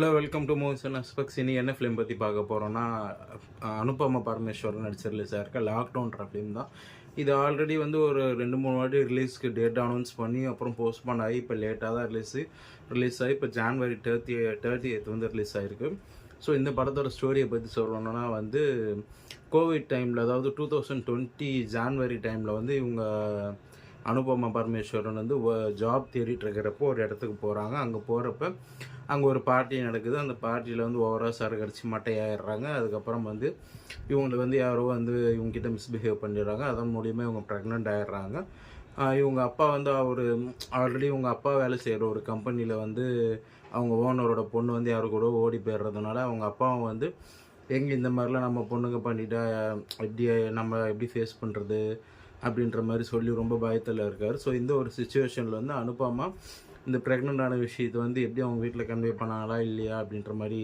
Hello welcome to movies and aspects இனி என்ன film பற்றி பார்க்க போகிறோன்னா அனுபமா பரமேஸ்வரன் நடிச்ச ரிலீஸ் ஆயிருக்க லாக்டவுன்ற ஃபிலிம் தான். இது ஆல்ரெடி வந்து ஒரு ரெண்டு மூணு வாட்டி ரிலீஸ்க்கு டேட் அனௌன்ஸ் பண்ணி அப்புறம் போஸ்ட்போன் ஆகி இப்போ லேட்டாக தான் ரிலீஸு ரிலீஸ் ஆகி இப்போ ஜான்வரி தேர்ட்டி தேர்ட்டி எய்த் வந்து ரிலீஸ் ஆகிருக்கு ஸோ இந்த படத்தோட ஸ்டோரியை பற்றி சொல்லணும்னா வந்து கோவிட் டைமில் அதாவது டூ தௌசண்ட் டுவெண்ட்டி ஜான்வரி டைமில் வந்து இவங்க அனுபமா பரமேஸ்வரன் வந்து ஜாப் தேடிட்டு இருக்கிறப்போ ஒரு இடத்துக்கு போகிறாங்க அங்கே போகிறப்ப அங்கே ஒரு பார்ட்டி நடக்குது. அந்த பார்ட்டியில் வந்து ஓவராக சரகடிச்சு அடிச்சு மட்டையாயிடுறாங்க. அதுக்கப்புறம் வந்து இவங்களுக்கு வந்து யாரோ வந்து இவங்ககிட்ட மிஸ்பிஹேவ் பண்ணிடுறாங்க. அதன் மூலியமாக இவங்க ப்ரெக்னென்ட் ஆயிடுறாங்க. இவங்க அப்பா வந்து அவர் ஆல்ரெடி இவங்க அப்பா வேலை செய்கிற ஒரு கம்பெனியில் வந்து அவங்க ஓனரோட பொண்ணு வந்து யாரு கூட ஓடி போயிடுறதுனால அவங்க அப்பாவும் வந்து எங்கே இந்த மாதிரிலாம் நம்ம பொண்ணுங்க பண்ணிட்டா எப்படி நம்ம எப்படி ஃபேஸ் பண்ணுறது அப்படின்ற மாதிரி சொல்லி ரொம்ப பயத்தில் இருக்கார். ஸோ இந்த ஒரு சுச்சுவேஷனில் வந்து அனுப்பாமா இந்த ப்ரெக்னென்ட் விஷயத்தை வந்து எப்படி அவங்க வீட்டில் கன்வே பண்ணாங்களா இல்லையா அப்படின்ற மாதிரி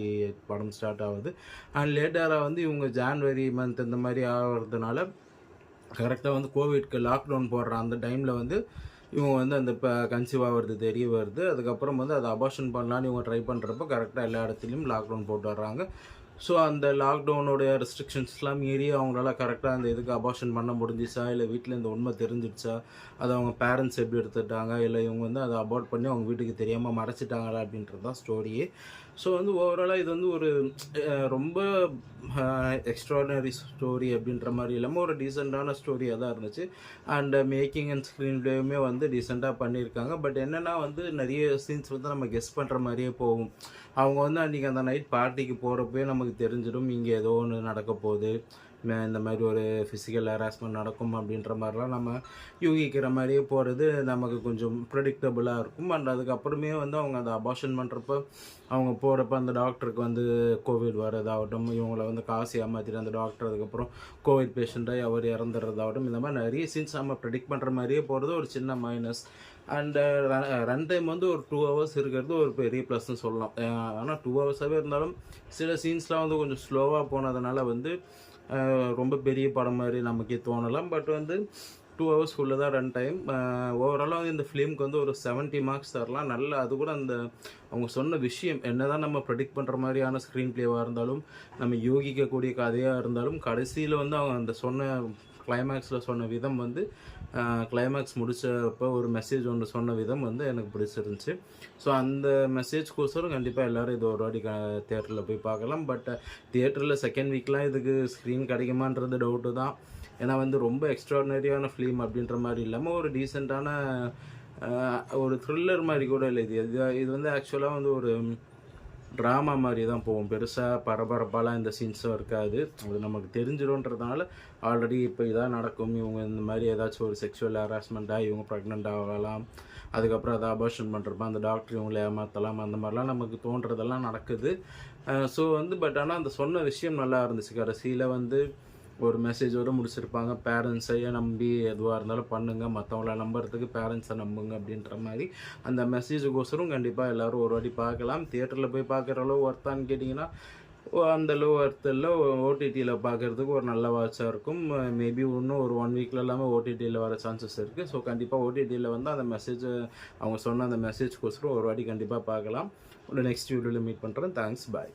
படம் ஸ்டார்ட் ஆகுது. அண்ட் லேட்டராக வந்து இவங்க ஜான்வரி மந்த் இந்த மாதிரி ஆகிறதுனால கரெக்டாக வந்து கோவிட்க்கு லாக்டவுன் போடுற அந்த டைமில் வந்து இவங்க வந்து அந்த இப்போ கன்சீவ் ஆகிறது தெரிய வருது. அதுக்கப்புறம் வந்து அதை அபார்ஷன் பண்ணலான்னு இவங்க ட்ரை பண்ணுறப்போ கரெக்டாக எல்லா இடத்துலையும் லாக்டவுன் போட்டு வர்றாங்க. ஸோ அந்த லாக்டவுனோடைய ரெஸ்ட்ரிக்ஷன்ஸ்லாம் மீறி அவங்களால கரெக்டாக அந்த இதுக்கு அபார்ஷன் பண்ண முடிஞ்சிச்சா? இல்லை வீட்டில் இந்த உண்மை தெரிஞ்சிடுச்சா? அதை அவங்க பேரண்ட்ஸ் எப்படி எடுத்துட்டாங்க இல்லை இவங்க வந்து அதை அபார்ட் பண்ணி அவங்க வீட்டுக்கு தெரியாமல் மறைச்சிட்டாங்களா அப்படின்றது தான் ஸ்டோரியே ஸோ வந்து ஓவராலாக இது வந்து ஒரு ரொம்ப எக்ஸ்ட்ராடினரி ஸ்டோரி அப்படின்ற மாதிரி இல்லாமல் ஒரு டீசெண்டான ஸ்டோரியாக தான் இருந்துச்சு. அண்ட் மேக்கிங் அண்ட் ஸ்க்ரீன் பிளேயுமே வந்து டீசெண்டாக பண்ணியிருக்காங்க. பட் என்னென்னா வந்து நிறைய சீன்ஸ் வந்து நம்ம கெஸ் பண்ணுற மாதிரியே போகும். அவங்க வந்து அன்றைக்கி அந்த நைட் பார்ட்டிக்கு போகிறப்பவே நமக்கு தெரிஞ்சிடும் இங்கே ஏதோ ஒன்று நடக்க போகுது. இந்த மாதிரி ஒரு ஃபிசிக்கல் ஹராஸ்மெண்ட் நடக்கும் அப்படின்ற மாதிரிலாம் நம்ம யூகிக்கிற மாதிரியே போகிறது நமக்கு கொஞ்சம் ப்ரெடிக்டபுளாக இருக்கும். அண்ட் அதுக்கப்புறமே வந்து அவங்க அந்த அபார்ஷன் பண்ணுறப்ப அவங்க போகிறப்ப அந்த டாக்டருக்கு வந்து கோவிட் வர்றதாகட்டும் இவங்கள வந்து காசு ஏமாற்றிட்டு அந்த டாக்டர் அதுக்கப்புறம் கோவிட் பேஷண்ட்டாக அவர் இறந்துடுறதாகட்டும் இந்த மாதிரி நிறைய சீன்ஸ் நம்ம ப்ரெடிக்ட் பண்ணுற மாதிரியே போகிறது ஒரு சின்ன மைனஸ் அண்டு ரன் டைம் வந்து ஒரு டூ ஹவர்ஸ் இருக்கிறது ஒரு பெரிய ப்ளஸ்ன்னு சொல்லலாம். ஆனால் டூ ஹவர்ஸாகவே இருந்தாலும் சில சீன்ஸ்லாம் வந்து கொஞ்சம் ஸ்லோவாக போனதுனால வந்து ரொம்ப பெரிய படம் மாதிரி நமக்கே தோணலாம். பட் வந்து டூ ஹவர்ஸ்க்குள்ளே தான் ரன் டைம் ஓவராலாக வந்து இந்த ஃபிலிமுக்கு வந்து ஒரு 70 மார்க்ஸ் தரலாம். நல்ல அது கூட அந்த அவங்க சொன்ன விஷயம் என்னதான் நம்ம ப்ரெடிக்ட் பண்ணுற மாதிரியான ஸ்க்ரீன் ப்ளேவாக இருந்தாலும் நம்ம யோகிக்கக்கூடிய கதையாக இருந்தாலும் கடைசியில் வந்து அவங்க அந்த சொன்ன கிளைமேக்ஸில் சொன்ன விதம் வந்து கிளைமேக்ஸ் முடித்தப்போ ஒரு மெசேஜ் ஒன்று சொன்ன விதம் வந்து எனக்கு பிடிச்சிருந்துச்சு. ஸோ அந்த மெசேஜ்க்கோசரம் கண்டிப்பாக எல்லோரும் இது ஒரு வாட்டி தேட்டரில் போய் பார்க்கலாம். பட் தியேட்டரில் செகண்ட் வீக்லாம் இதுக்கு ஸ்க்ரீன் கிடைக்குமான்றது டவுட்டு தான். ஏன்னா வந்து ரொம்ப எக்ஸ்ட்ராடனரியான ஃபிலிம் அப்படின்ற மாதிரி இல்லாமல் ஒரு டீசெண்டான ஒரு த்ரில்லர் மாதிரி கூட இல்லை. இது இது இது வந்து ஆக்சுவலாக வந்து ஒரு ட்ராமா மாதிரி தான் போகும். பெருசாக பரபரப்பாலாம் இந்த சீன்ஸும் இருக்காது. அது நமக்கு தெரிஞ்சிடும்ன்றதுனால ஆல்ரெடி இப்போ இதாக நடக்கும். இவங்க இந்த மாதிரி ஏதாச்சும் ஒரு செக்ஷுவல் ஹராஸ்மெண்ட்டாக இவங்க ப்ரெக்னென்ட் ஆகலாம். அதுக்கப்புறம் அதை அபார்ஷன் பண்ணுறப்ப அந்த டாக்டர் இவங்களை ஏமாற்றலாம் அந்த மாதிரிலாம் நமக்கு தோன்றதெல்லாம் நடக்குது. ஸோ வந்து பட் ஆனால் அந்த சொன்ன விஷயம் நல்லா இருந்துச்சு. கடைசியில் வந்து ஒரு மெசேஜோடு முடிச்சிருப்பாங்க. பேரண்ட்ஸையே நம்பி எதுவாக இருந்தாலும் பண்ணுங்கள் மற்றவங்கள நம்புறதுக்கு பேரண்ட்ஸை நம்புங்க அப்படின்ற மாதிரி அந்த மெசேஜுக்கோசரம் கண்டிப்பாக எல்லோரும் ஒரு வாட்டி பார்க்கலாம். தியேட்டரில் போய் பார்க்குற அளவு ஒர்த்தான்னு கேட்டிங்கன்னா ஓ, அந்த அளவு ஒர்த்தில் ஓடிடியில் பார்க்குறதுக்கு ஒரு நல்ல வாட்சாக இருக்கும். மேபி இன்னும் ஒரு ஒன் வீக்கில் எல்லாமே ஓடிடியில் வர சான்சஸ் இருக்குது ஸோ கண்டிப்பாக ஓடிடியில் வந்து அந்த மெசேஜ் அவங்க சொன்ன அந்த மெசேஜ்க்கோசரம் ஒரு வாட்டி கண்டிப்பாக பார்க்கலாம். ஒரு நெக்ஸ்ட் வீடியோவில் மீட் பண்ணுறேன் தேங்க்ஸ் பாய்